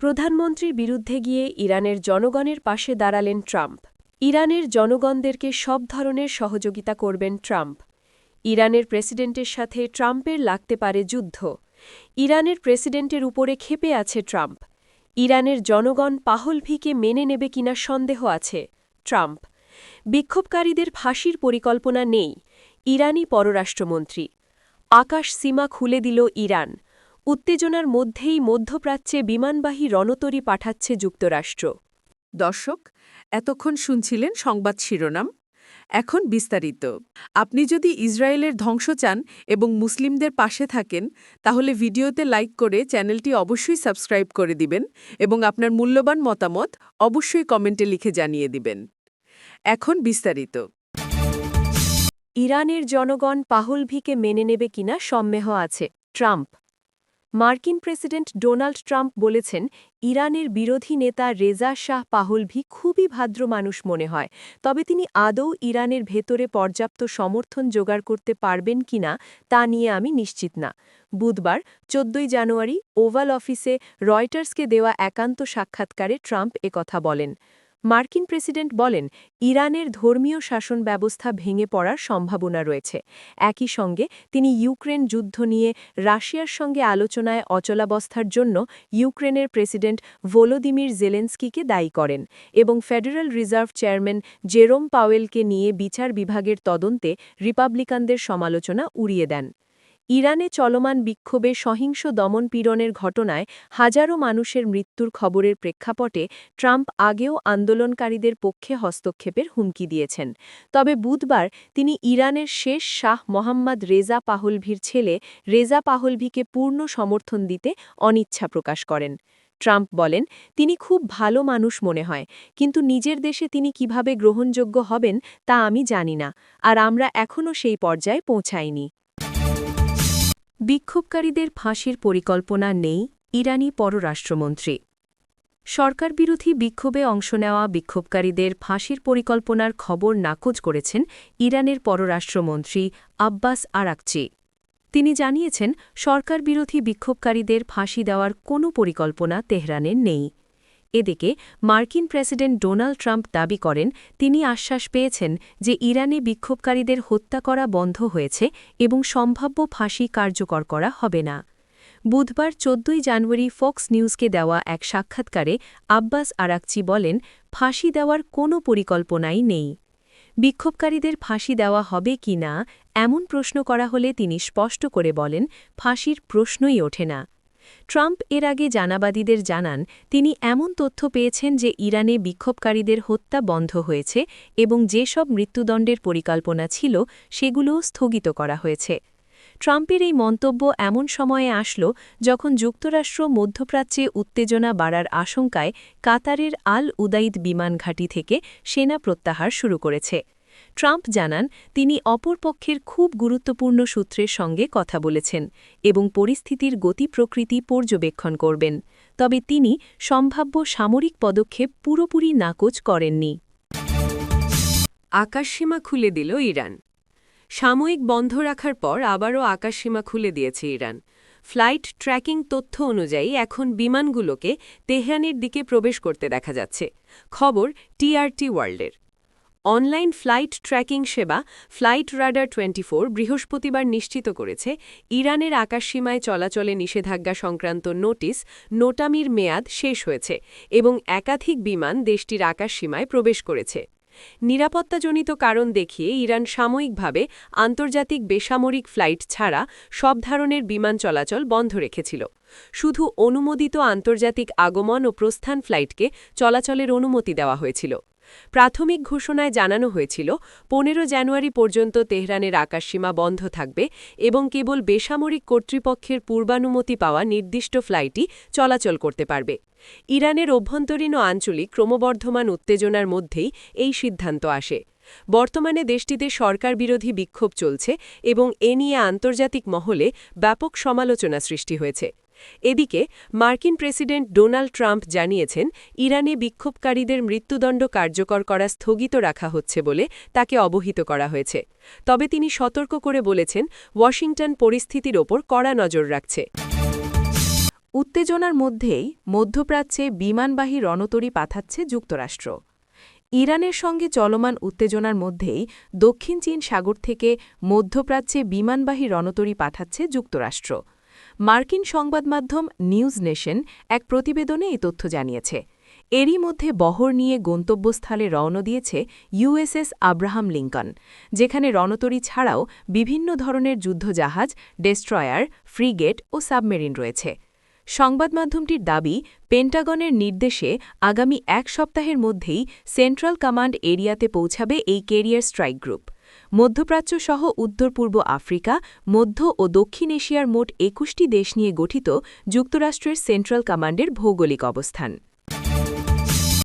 প্রধানমন্ত্রীর বিরুদ্ধে গিয়ে ইরানের জনগণের পাশে দাঁড়ালেন ট্রাম্প। ইরানের জনগণদেরকে সব ধরনের সহযোগিতা করবেন ট্রাম্প। ইরানের প্রেসিডেন্টের সাথে ট্রাম্পের লাগতে পারে যুদ্ধ। ইরানের প্রেসিডেন্টের উপরে ক্ষেপে আছে ট্রাম্প। ইরানের জনগণ পাহলভিকে মেনে নেবে কিনা সন্দেহ আছে ট্রাম্প। বিক্ষোভকারীদের ফাঁসির পরিকল্পনা নেই। ইরানি পররাষ্ট্রমন্ত্রী। আকাশ সীমা খুলে দিল ইরান। উত্তেজনার মধ্যেই মধ্যপ্রাচ্যে বিমানবাহী রণতরী পাঠাচ্ছে যুক্তরাষ্ট্র। দর্শক এতক্ষণ শুনছিলেন সংবাদ শিরোনাম। এখন বিস্তারিত। আপনি যদি ইসরায়েলের ধ্বংস চান এবং মুসলিমদের পাশে থাকেন তাহলে ভিডিওতে লাইক করে চ্যানেলটি অবশ্যই সাবস্ক্রাইব করে দিবেন এবং আপনার মূল্যবান মতামত অবশ্যই কমেন্টে লিখে জানিয়ে দিবেন। এখন বিস্তারিত। ইরানের জনগণ পাহলভিকে মেনে নেবে কিনা সম্মেহ আছে ট্রাম্প। মার্কিন প্রেসিডেন্ট ডোনাল্ড ট্রাম্প বলেছেন, ইরানের বিরোধী নেতা রেজা শাহ পাহলভি খুবই ভাদ্র মানুষ মনে হয়। তবে তিনি আদৌ ইরানের ভেতরে পর্যাপ্ত সমর্থন জোগাড় করতে পারবেন কিনা তা নিয়ে আমি নিশ্চিত না। বুধবার, চোদ্দই জানুয়ারি, ওভাল অফিসে রয়টার্সকে দেওয়া একান্ত সাক্ষাৎকারে ট্রাম্প একথা বলেন। মার্কিন প্রেসিডেন্ট বলেন, ইরানের ধর্মীয় শাসন ব্যবস্থা ভেঙে পড়ার সম্ভাবনা রয়েছে। একই সঙ্গে, তিনি ইউক্রেন যুদ্ধ নিয়ে রাশিয়ার সঙ্গে আলোচনায় অচলাবস্থার জন্য ইউক্রেনের প্রেসিডেন্ট ভোলোদিমির জেলেন্সকিকে দায়ী করেন এবং ফেডারেল রিজার্ভ চেয়ারম্যান জেরোম পাওয়েলকে নিয়ে বিচার বিভাগের তদন্তে রিপাবলিকানদের সমালোচনা উড়িয়ে দেন। ইরানে চলমান বিক্ষোভে সহিংস দমনপীড়নের ঘটনায় হাজারো মানুষের মৃত্যুর খবরের প্রেক্ষাপটে ট্রাম্প আগেও আন্দোলনকারীদের পক্ষে হস্তক্ষেপের হুমকি দিয়েছেন। তবে বুধবার তিনি ইরানের শেষ শাহ মোহাম্মদ রেজা পাহলভির ছেলে রেজা পাহলভিকে পূর্ণ সমর্থন দিতে অনিচ্ছা প্রকাশ করেন। ট্রাম্প বলেন, তিনি খুব ভালো মানুষ মনে হয়, কিন্তু নিজের দেশে তিনি কীভাবে গ্রহণযোগ্য হবেন তা আমি জানি না, আর আমরা এখনও সেই পর্যায়ে পৌঁছাইনি। বিক্ষোভকারীদের ফাঁসির পরিকল্পনা নেই ইরানি পররাষ্ট্রমন্ত্রী। সরকারবিরোধী বিক্ষোভে অংশ নেওয়া বিক্ষোভকারীদের ফাঁসির পরিকল্পনার খবর নাকচ করেছেন ইরানের পররাষ্ট্রমন্ত্রী আব্বাস আরাকচি। তিনি জানিয়েছেন, সরকারবিরোধী বিক্ষোভকারীদের ফাঁসি দেওয়ার কোনো পরিকল্পনা তেহরানের নেই। এদিকে, মার্কিন প্রেসিডেন্ট ডোনাল্ড ট্রাম্প দাবি করেন, তিনি আশ্বাস পেয়েছেন যে ইরানে বিক্ষোভকারীদের হত্যা করা বন্ধ হয়েছে এবং সম্ভাব্য ফাঁসি কার্যকর করা হবে না। বুধবার চোদ্দই জানুয়ারি ফক্স নিউজকে দেওয়া এক সাক্ষাৎকারে আব্বাস আরাকচি বলেন, ফাঁসি দেওয়ার কোনো পরিকল্পনাই নেই। বিক্ষোভকারীদের ফাঁসি দেওয়া হবে কি না, এমন প্রশ্ন করা হলে তিনি স্পষ্ট করে বলেন, ফাঁসির প্রশ্নই ওঠে না। ট্রাম্প এর আগে জানাবাদীদের জানান, তিনি এমন তথ্য পেয়েছেন যে ইরানে বিক্ষোভকারীদের হত্যা বন্ধ হয়েছে এবং যেসব মৃত্যুদণ্ডের পরিকল্পনা ছিল সেগুলোও স্থগিত করা হয়েছে। ট্রাম্পের এই মন্তব্য এমন সময়ে আসল যখন যুক্তরাষ্ট্র মধ্যপ্রাচ্যে উত্তেজনা বাড়ার আশঙ্কায় কাতারের আল উদাইদ বিমান ঘাঁটি থেকে সেনা প্রত্যাহার শুরু করেছে। ট্রাম্প জানান, তিনি অপরপক্ষের খুব গুরুত্বপূর্ণ সূত্রের সঙ্গে কথা বলেছেন এবং পরিস্থিতির গতি প্রকৃতি পর্যবেক্ষণ করবেন। তবে তিনি সম্ভাব্য সামরিক পদক্ষেপ পুরোপুরি নাকচ করেননি। আকাশসীমা খুলে দিল ইরান। সাময়িক বন্ধ রাখার পর আবারও আকাশসীমা খুলে দিয়েছে ইরান। ফ্লাইট ট্র্যাকিং তথ্য অনুযায়ী এখন বিমানগুলোকে তেহরানের দিকে প্রবেশ করতে দেখা যাচ্ছে। খবর টিআরটি ওয়ার্ল্ডের। অনলাইন ফ্লাইট ট্র্যাকিং সেবা ফ্লাইট রাডার টোয়েন্টি বৃহস্পতিবার নিশ্চিত করেছে, ইরানের আকাশসীমায় চলাচলে নিষেধাজ্ঞা সংক্রান্ত নোটিস নোটামির মেয়াদ শেষ হয়েছে এবং একাধিক বিমান দেশটির আকাশসীমায় প্রবেশ করেছে। নিরাপত্তাজনিত কারণ দেখিয়ে ইরান সাময়িকভাবে আন্তর্জাতিক বেসামরিক ফ্লাইট ছাড়া সব ধরনের বিমান চলাচল বন্ধ রেখেছিল। শুধু অনুমোদিত আন্তর্জাতিক আগমন ও প্রস্থান ফ্লাইটকে চলাচলের অনুমতি দেওয়া হয়েছিল। প্রাথমিক ঘোষণায় জানানো হয়েছিল, পনেরো জানুয়ারি পর্যন্ত তেহরানের আকাশসীমা বন্ধ থাকবে এবং কেবল বেসামরিক কর্তৃপক্ষের পূর্বানুমতি পাওয়া নির্দিষ্ট ফ্লাইটই চলাচল করতে পারবে। ইরানের অভ্যন্তরীণ ও আঞ্চলিক ক্রমবর্ধমান উত্তেজনার মধ্যেই এই সিদ্ধান্ত আসে। বর্তমানে দেশটিতে সরকার বিরোধী বিক্ষোভ চলছে এবং এ নিয়ে আন্তর্জাতিক মহলে ব্যাপক সমালোচনা সৃষ্টি হয়েছে। এদিকে, মার্কিন প্রেসিডেন্ট ডোনাল্ড ট্রাম্প জানিয়েছেন, ইরানে বিক্ষোভকারীদের মৃত্যুদণ্ড কার্যকর করা স্থগিত রাখা হচ্ছে বলে তাকে অবহিত করা হয়েছে। তবে তিনি সতর্ক করে বলেছেন, ওয়াশিংটন পরিস্থিতির ওপর কড়া নজর রাখছে। উত্তেজনার মধ্যেই মধ্যপ্রাচ্যে বিমানবাহী রণতরী পাঠাচ্ছে যুক্তরাষ্ট্র। ইরানের সঙ্গে চলমান উত্তেজনার মধ্যেই দক্ষিণ চীন সাগর থেকে মধ্যপ্রাচ্যে বিমানবাহী রণতরী পাঠাচ্ছে যুক্তরাষ্ট্র। মার্কিন সংবাদমাধ্যম নিউজ নেশন এক প্রতিবেদনে এই তথ্য জানিয়েছে। এরই মধ্যে বহর নিয়ে গন্তব্যস্থলে রওনা দিয়েছে ইউএসএস আব্রাহাম লিঙ্কন, যেখানে রণতরী ছাড়াও বিভিন্ন ধরনের যুদ্ধজাহাজ, ডেস্ট্রয়ার, ফ্রিগেট ও সাবমেরিন রয়েছে। সংবাদমাধ্যমটির দাবি, পেন্টাগনের নির্দেশে আগামী এক সপ্তাহের মধ্যেই সেন্ট্রাল কমান্ড এরিয়াতে পৌঁছাবে এই কেরিয়ার স্ট্রাইক গ্রুপ। মধ্যপ্রাচ্য সহ উত্তর পূর্ব আফ্রিকা, মধ্য ও দক্ষিণ এশিয়ার মোট একুশটি দেশ নিয়ে গঠিত যুক্তরাষ্ট্রের সেন্ট্রাল কমান্ডের ভৌগোলিক অবস্থান।